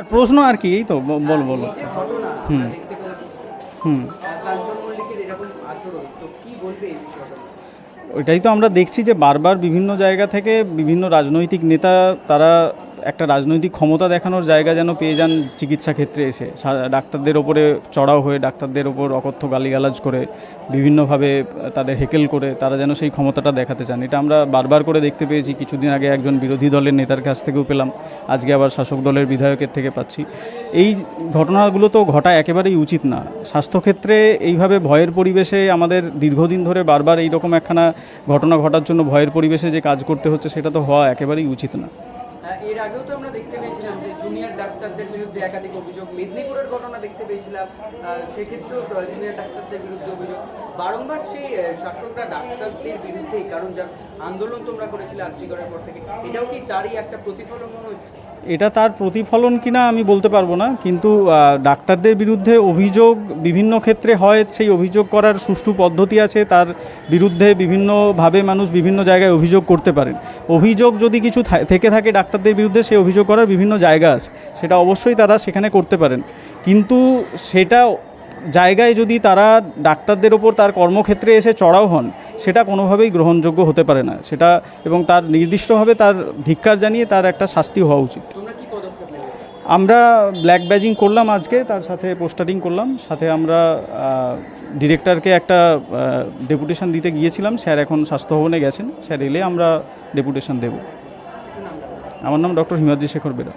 প্রশ্ন আর কি এই তো বল বল। হুম। হুম। ওইটাই তো আমরা দেখছি যে বারবার বিভিন্ন জায়গা থেকে বিভিন্ন রাজনৈতিক নেতা তারা একটা রাজনৈতিক ক্ষমতা দেখানোর জায়গা যেন পেয়ে যান চিকিৎসা ক্ষেত্রে এসে। ডাক্তারদের ওপরে চড়াও হয়ে, ডাক্তারদের ওপর অকথ্য গালিগালাজ করে, বিভিন্নভাবে তাদের হেকেল করে, তারা যেন সেই ক্ষমতাটা দেখাতে চান। এটা আমরা বারবার করে দেখতে পেয়েছি। কিছুদিন আগে একজন বিরোধী দলের নেতার কাছ থেকেও পেলাম। আজকে আবার শাসক দলের বিধায়কের থেকে পাচ্ছি। এই ঘটনাগুলো তো ঘটা একেবারেই উচিত না। স্বাস্থ্যক্ষেত্রে এইভাবে ভয়ের পরিবেশে আমাদের দীর্ঘদিন ধরে বারবার এইরকম একখানা ঘটনা ঘটার জন্য ভয়ের পরিবেশে যে কাজ করতে হচ্ছে, সেটা তো হওয়া একেবারেই উচিত না। এর আগেও তো আমরা দেখতে পেয়েছিলাম যে জুনিয়র ডাক্তারদের বিরুদ্ধে একাধিক অভিযোগ। মেদিনীপুরের ঘটনা দেখতে পেয়েছিলাম। সেক্ষেত্রেও জুনিয়র ডাক্তারদের বিরুদ্ধে অভিযোগ। বারংবার সেই শাসকরা ডাক্তারদের বিরুদ্ধেই কারণ যা আন্দোলন তোমরা করেছিলে আর্যিকরের পর থেকে, এটাও কি তারই একটা প্রতিফলন মনে হচ্ছে? এটা তার প্রতিফলন কিনা আমি বলতে পারব না, কিন্তু ডাক্তারদের বিরুদ্ধে অভিযোগ বিভিন্ন ক্ষেত্রে হয়, সেই অভিযোগ করার সুষ্ঠু পদ্ধতি আছে, তার বিরুদ্ধে বিভিন্নভাবে মানুষ বিভিন্ন জায়গায় অভিযোগ করতে পারেন। অভিযোগ যদি কিছু থেকে থাকে ডাক্তারদের বিরুদ্ধে সেই অভিযোগ করার বিভিন্ন জায়গা আছে সেটা অবশ্যই তারা সেখানে করতে পারেন। কিন্তু সেটা জায়গায় যদি তারা ডাক্তারদের ওপর তার কর্মক্ষেত্রে এসে চড়াও হন সেটা কোনোভাবেই গ্রহণযোগ্য হতে পারে না। সেটা এবং তার নির্দিষ্টভাবে তার ধিক্কার জানিয়ে তার একটা শাস্তি হওয়া উচিত। আমরা ব্ল্যাক ব্যাজিং করলাম আজকে তার সাথে পোস্টারিং করলাম সাথে আমরা ডিরেক্টরকে একটা ডেপুটেশন দিতে গিয়েছিলাম। স্যার এখন স্বাস্থ্য ভবনে গেছেন স্যার এলে আমরা ডেপুটেশন দেব। আমার নাম ডক্টর হিমাদ্রি শেখর বেরা